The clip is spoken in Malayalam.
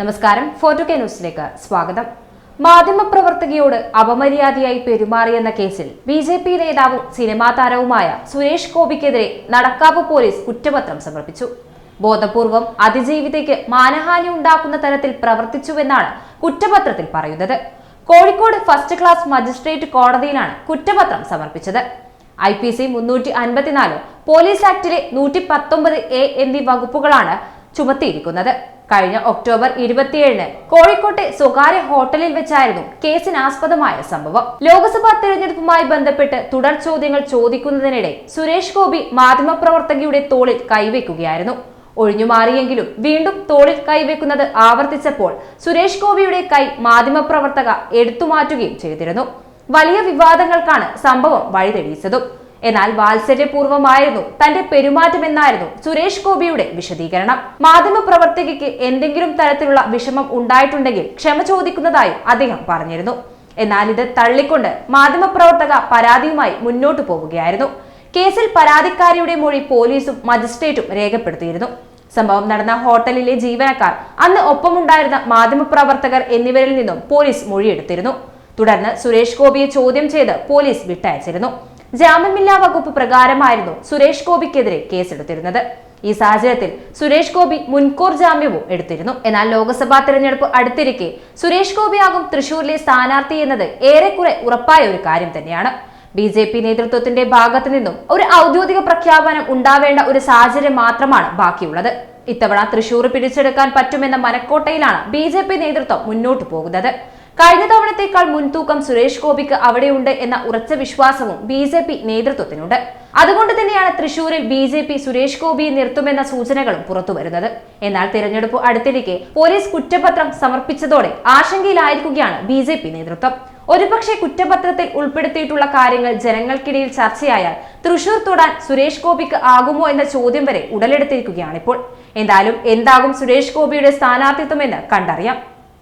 നമസ്കാരം. ഫോർട്ടു കെ ന്യൂസിലേക്ക് സ്വാഗതം. മാധ്യമപ്രവർത്തകയോട് അപമര്യാദയായി പെരുമാറിയെന്ന കേസിൽ ബി ജെ പി നേതാവും സിനിമാ താരവുമായ സുരേഷ് ഗോപിക്കെതിരെ നടക്കാവ് പോലീസ് കുറ്റപത്രം സമർപ്പിച്ചു. ബോധപൂർവം അതിജീവിതയ്ക്ക് മാനഹാനി ഉണ്ടാക്കുന്ന തരത്തിൽ പ്രവർത്തിച്ചുവെന്നാണ് കുറ്റപത്രത്തിൽ പറയുന്നത്. കോഴിക്കോട് ഫസ്റ്റ് ക്ലാസ് മജിസ്ട്രേറ്റ് കോടതിയിലാണ് കുറ്റപത്രം സമർപ്പിച്ചത്. ഐ പി സി മുന്നൂറ്റി അൻപത്തിനാല് പോലീസ് ആക്ടിലെ നൂറ്റി പത്തൊമ്പത് എ എന്നീ വകുപ്പുകളാണ് ചുമത്തിയിരിക്കുന്നത്. കഴിഞ്ഞ ഒക്ടോബർ ഇരുപത്തിയേഴിന് കോഴിക്കോട്ടെ സ്വകാര്യ ഹോട്ടലിൽ വെച്ചായിരുന്നു കേസിനാസ്പദമായ സംഭവം. ലോക്സഭാ തെരഞ്ഞെടുപ്പുമായി ബന്ധപ്പെട്ട് തുടർ ചോദ്യങ്ങൾ ചോദിക്കുന്നതിനിടെ സുരേഷ് ഗോപി മാധ്യമപ്രവർത്തകയുടെ തോളിൽ കൈവയ്ക്കുകയായിരുന്നു ഒഴിഞ്ഞുമാറിയെങ്കിലും വീണ്ടും തോളിൽ കൈവെക്കുന്നത് ആവർത്തിച്ചപ്പോൾ സുരേഷ് ഗോപിയുടെ കൈ മാധ്യമപ്രവർത്തക എടുത്തുമാറ്റുകയും ചെയ്തിരുന്നു. വലിയ വിവാദങ്ങൾക്കാണ് സംഭവം വഴിതെളിയിച്ചതും. എന്നാൽ വാത്സര്യപൂർവമായിരുന്നു തന്റെ പെരുമാറ്റമെന്നായിരുന്നു സുരേഷ് ഗോപിയുടെ വിശദീകരണം. മാധ്യമപ്രവർത്തകയ്ക്ക് എന്തെങ്കിലും തരത്തിലുള്ള വിഷമം ഉണ്ടായിട്ടുണ്ടെങ്കിൽ ക്ഷമ ചോദിക്കുന്നതായും അദ്ദേഹം പറഞ്ഞിരുന്നു. എന്നാൽ ഇത് തള്ളിക്കൊണ്ട് മാധ്യമപ്രവർത്തക പരാതിയുമായി മുന്നോട്ടു പോവുകയായിരുന്നു. കേസിൽ പരാതിക്കാരിയുടെ മൊഴി പോലീസും മജിസ്ട്രേറ്റും രേഖപ്പെടുത്തിയിരുന്നു. സംഭവം നടന്ന ഹോട്ടലിലെ ജീവനക്കാർ അന്ന് ഒപ്പമുണ്ടായിരുന്ന മാധ്യമപ്രവർത്തകർ എന്നിവരിൽ നിന്നും പോലീസ് മൊഴിയെടുത്തിരുന്നു. തുടർന്ന് സുരേഷ് ഗോപിയെ ചോദ്യം ചെയ്ത് പോലീസ് വിട്ടയച്ചിരുന്നു. ജാമ്യമില്ലാ വകുപ്പ് പ്രകാരമായിരുന്നു സുരേഷ് ഗോപിക്കെതിരെ കേസെടുത്തിരുന്നത്. ഈ സാഹചര്യത്തിൽ സുരേഷ് ഗോപി മുൻകൂർ ജാമ്യവും എടുത്തിരുന്നു. എന്നാൽ ലോക്സഭാ തെരഞ്ഞെടുപ്പ് അടുത്തിരിക്കെ സുരേഷ് ഗോപിയാകും തൃശൂരിലെ സ്ഥാനാർത്ഥി എന്നത് ഏറെക്കുറെ ഉറപ്പായ ഒരു കാര്യം തന്നെയാണ്. ബി ജെ പി നേതൃത്വത്തിന്റെ ഭാഗത്തു നിന്നും ഒരു ഔദ്യോഗിക പ്രഖ്യാപനം ഉണ്ടാവേണ്ട ഒരു സാഹചര്യം മാത്രമാണ് ബാക്കിയുള്ളത്. ഇത്തവണ തൃശൂർ പിടിച്ചെടുക്കാൻ പറ്റുമെന്ന മനക്കോട്ടയിലാണ് ബി നേതൃത്വം മുന്നോട്ടു പോകുന്നത്. കഴിഞ്ഞ തവണത്തേക്കാൾ മുൻതൂക്കം സുരേഷ് ഗോപിക്ക് അവിടെയുണ്ട് എന്ന ഉറച്ച വിശ്വാസവും ബി ജെ പി നേതൃത്വത്തിനുണ്ട്. അതുകൊണ്ട് തന്നെയാണ് തൃശൂരിൽ ബി ജെ പി സുരേഷ് ഗോപിയെ നിർത്തുമെന്ന സൂചനകളും പുറത്തുവരുന്നത്. എന്നാൽ തിരഞ്ഞെടുപ്പ് അടുത്തിരിക്കെ പോലീസ് കുറ്റപത്രം സമർപ്പിച്ചതോടെ ആശങ്കയിലായിരിക്കുകയാണ് ബി ജെ പി നേതൃത്വം. ഒരുപക്ഷെ കുറ്റപത്രത്തിൽ ഉൾപ്പെടുത്തിയിട്ടുള്ള കാര്യങ്ങൾ ജനങ്ങൾക്കിടയിൽ ചർച്ചയായാൽ തൃശൂർ തൊടാൻ സുരേഷ് ഗോപിക്ക് ആകുമോ എന്ന ചോദ്യം വരെ ഉടലെടുത്തിരിക്കുകയാണിപ്പോൾ. എന്തായാലും എന്താകും സുരേഷ് ഗോപിയുടെ സ്ഥാനാർത്ഥിത്വം എന്ന് കണ്ടറിയാം.